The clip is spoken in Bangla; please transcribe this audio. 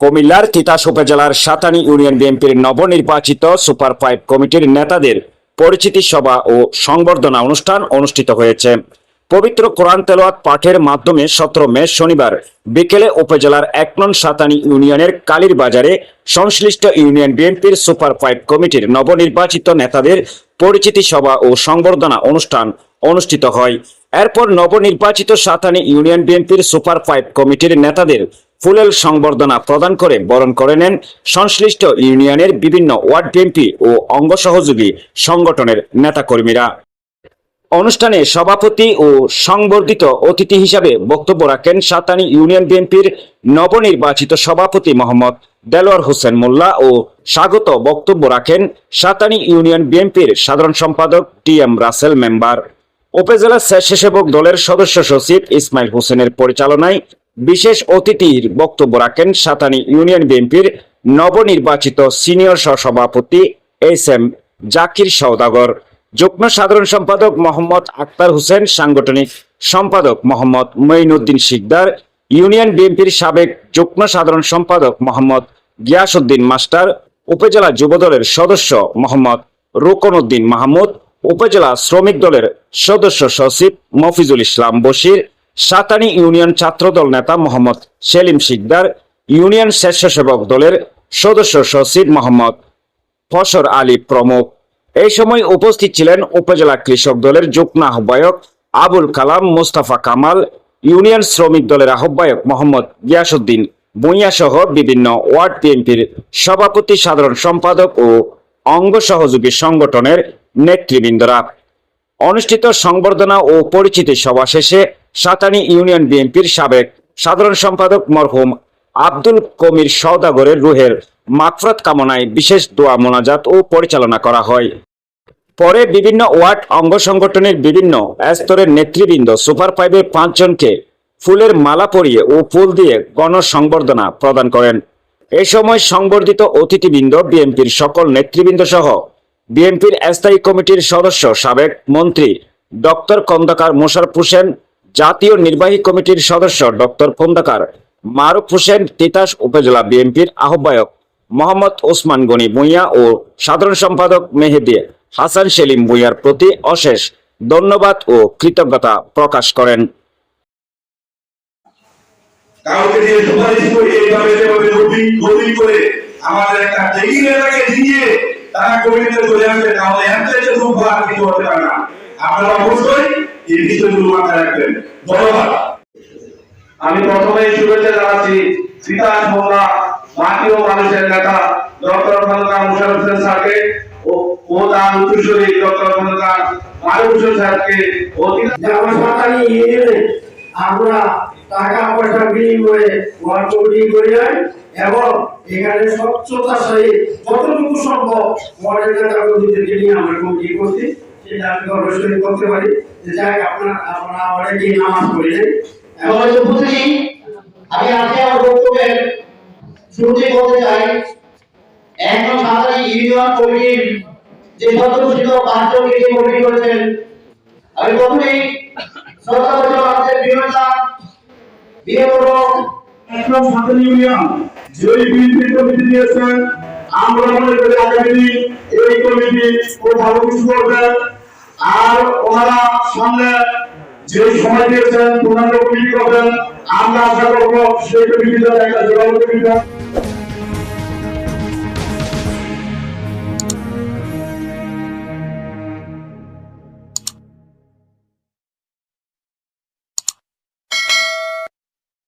কুমিল্লার তিতাস উপজেলার সাতানি ইউনিয়ন বিএনপির নবনির্বাচিত সুপার ফাইভ কমিটির নেতাদের পরিচিতি সভা ও সংবর্ধনা অনুষ্ঠান অনুষ্ঠিত হয়েছে। পবিত্র কোরআন তেলাওয়াত পাঠের মাধ্যমে সতেরো মে শনিবার বিকেলে উপজেলার এক নং সাতানি ইউনিয়নের কালীর বাজারে সংশ্লিষ্ট ইউনিয়ন বিএনপির সুপার ফাইভ কমিটির নবনির্বাচিত নেতাদের পরিচিতি সভা ও সংবর্ধনা অনুষ্ঠান অনুষ্ঠিত হয়। এরপর নবনির্বাচিত সাতানি ইউনিয়ন বিএনপির সুপার ফাইভ কমিটির নেতাদের ফুলেল সংবর্ধনা প্রদান করে বরণ করে নেন সংশ্লিষ্ট ইউনিয়নের বিভিন্ন ওয়ার্ড বিএনপি ও অঙ্গ সহযোগী সংগঠনের নেতাকর্মীরা। অনুষ্ঠানে সভাপতি ও সংবর্ধিত অতিথি হিসাবে বক্তব্য রাখেন সাতানি ইউনিয়ন বিএনপির নবনির্বাচিত সভাপতি মোহাম্মদ দেলোয়ার হোসেন মোল্লা ও স্বাগত বক্তব্য রাখেন সাতানি ইউনিয়ন বিএনপির সাধারণ সম্পাদক টি এম রাসেল মেম্বার। উপজেলা স্বেচ্ছাসেবক দলের সদস্য সচিব ইসমাইল হোসেনের পরিচালনায় বিশেষ অতিথির বক্তব্য রাখেন সাতানি ইউনিয়ন বিএনপির নবনির্বাচিত সিনিয়র সহসভাপতি এস এম জাকির সওদাগর, যুগ্ম সাধারণ সম্পাদক মোহাম্মদ আক্তার হোসেন, সাংগঠনিক সম্পাদক মোহাম্মদ মঈনুদ্দিন শিকদার, ইউনিয়ন বিএনপির সাবেক যুগ্ম সাধারণ সম্পাদক মোহাম্মদ গিয়াসউদ্দিন মাস্টার, উপজেলা যুবদলের সদস্য মোহাম্মদ রুকন উদ্দিন মাহমুদ, উপজেলা শ্রমিক দলের সদস্য সচিব মফিজুল ইসলাম বশির সাতানি ইউনিয়ন ছাত্রদল নেতা মোহাম্মদ সেলিম শিকদার, ইউনিয়ন স্বেচ্ছাসেবক দলের সদস্য সচিব মোহাম্মদ ফসর আলী প্রমুখ। এই সময় উপস্থিত ছিলেন উপজেলা কৃষক দলের যুগ্ম আহ্বায়ক আবুল কালাম, মোস্তাফা কামাল, ইউনিয়ন শ্রমিক দলের আহ্বায়ক মোহাম্মদ গিয়াসুদ্দিন ভূঁইয়া সহ বিভিন্ন ওয়ার্ড বিএনপির সভাপতি, সাধারণ সম্পাদক ও অঙ্গ সহযোগী সংগঠনের নেতৃবৃন্দরা। অনুষ্ঠিত সংবর্ধনা ও পরিচিতি সভা শেষে সাতানি ইউনিয়ন বিএনপির সাবেক সাধারণ সম্পাদক মরহুম আব্দুল কমির সওদাগরের রুহের মাগফরাত কামনায় বিশেষ দোয়া, মোনাজাত ও পরিচালনা করা হয়। পরে বিভিন্ন ওয়ার্ড অঙ্গ সংগঠনের বিভিন্ন স্তরের নেতৃবৃন্দ সুপার ফাইভের পাঁচজনকে ফুলের মালা পরিয়ে ও ফুল দিয়ে গণসংবর্ধনা প্রদান করেন। এ সময় সংবর্ধিত অতিথিবৃন্দ বিএনপির সকল নেতৃবৃন্দ সহ বিএনপির স্থায়ী কমিটির সদস্য, সাবেক মন্ত্রী ডক্টর খন্দকার মোশারফ হোসেন জাতীয় নির্বাহী কমিটির সদস্য ডক্টর খন্দকার মারুফ হোসেন তিতাস উপজেলা বিএনপির আহ্বায়ক মোহাম্মদ ওসমান গনি ভূঁইয়া ও সাধারণ সম্পাদক মেহেদি হাসান সেলিম ভূঁইয়ার প্রতি অশেষ ধন্যবাদ ও কৃতজ্ঞতা প্রকাশ করেন। কাউকে দিয়ে সুপারিশ এইভাবে যেভাবে করে আমাদের একটা দিয়ে তারা চলে আসবে, তাহলে ভালো কিছু হতে পারে না। আপনারা অবশ্যই আমি প্রথমে শুভেচ্ছা জানাচ্ছি তিতাস মোল্লা, মাটি ও মানুষের নেতা, ডক্টর খন্দকার মুশারফ হোসেন স্যারকে ও তার উত্তরসূরি ডক্টর খন্দকার মারুফ হোসেন স্যারকে আমরা টাকা পয়সা বিনিময়ে ওয়ার্ড এবং এখানে স্বচ্ছতার সহিত যতটুকু সম্ভব ওয়ার্ডের নেতা কর্মীদেরকে নিয়ে আমরা কমিটি করছি। সেটা আমি গর্বের করতে পারি যে যাক আপনার আমরা অনেকেই নামাজ পড়ি নাই এবং সবাই উপস্থিতি আমি আজকে আমার বক্তব্যের শুরুতে বলতে চাই এখন সাধারণ ইউনিয়ন কমিটির যে সদস্য পাঁচজনকে যে কমিটি করেছেন আমি প্রথমেই শ্রদ্ধা বছর আমাদের বিরোধা বিয়ে করব একদম সাধারণ ইউনিয়ন যে বিএনপি কমিটি দিয়েছেন আমরা মনে করি আগামী দিন এই কমিটি খুব ভালো কিছু করবে আর ওনারা সামনে যে সময় দিয়েছেন, পূর্ণাঙ্গ কমিটি করবেন, আমরা আশা করব সেই কমিটিটা একটা জোরালো কমিটি।